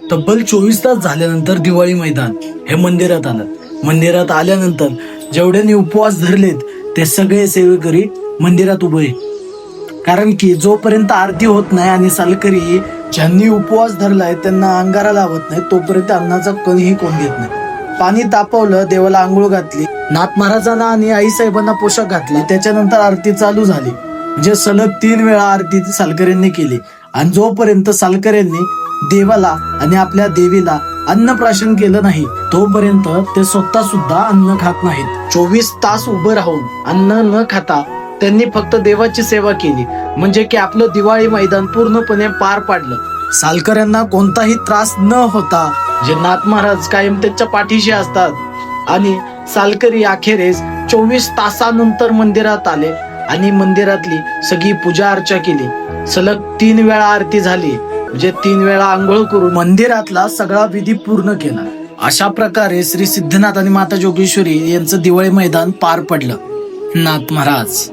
तब्बल चोवीस तास झाल्यानंतर दिवाळी मैदान हे मंदिरात आलं मंदिरात आल्यानंतर जेवढ्यांनी उपवास धरलेत ते सगळे सेवेकरी मंदिरात उभे. कारण की जोपर्यंत आरती होत नाही आणि सालकरी ज्यांनी उपवास धरलाय त्यांना अंगारा लावत नाही तोपर्यंत अन्नाचा कणही कोण घेत नाही. पाणी तापवलं देवाला आंघोळ घातली नाथ महाराजांना आणि आई साहेबांना पोशाख घातला त्याच्यानंतर आरती चालू झाली. म्हणजे सलग तीन वेळा आरती सालकऱ्यांनी केली. आणि जोपर्यंत सालकऱ्यांनी देवाला आणि आपल्या देवीला अन्नप्राशन केलं नाही तोपर्यंत ते स्वतः सुद्धा अन्न खात नाहीत. चोवीस तास उभं राहून अन्न न खाता त्यांनी फक्त देवाची सेवा केली म्हणजे की आपलं दिवाळी मैदान पूर्णपणे पार पाडलं. सालकऱ्यांना कोणताही त्रास न होता जे नाथ महाराज कायम त्यांच्या पाठीशी असतात. आणि सालकरी अखेरेस चोवीस तासानंतर मंदिरात आले आणि मंदिरातली सगळी पूजा अर्चा केली. सलग तीन वेळा आरती झाली. म्हणजे तीन वेळा आंघोळ करून मंदिरातला सगळा विधी पूर्ण केला. अशा प्रकारे श्री सिद्धनाथ आणि माता जोगेश्वरी यांचं दिवाळी मैदान पार पडलं. नाथ महाराज.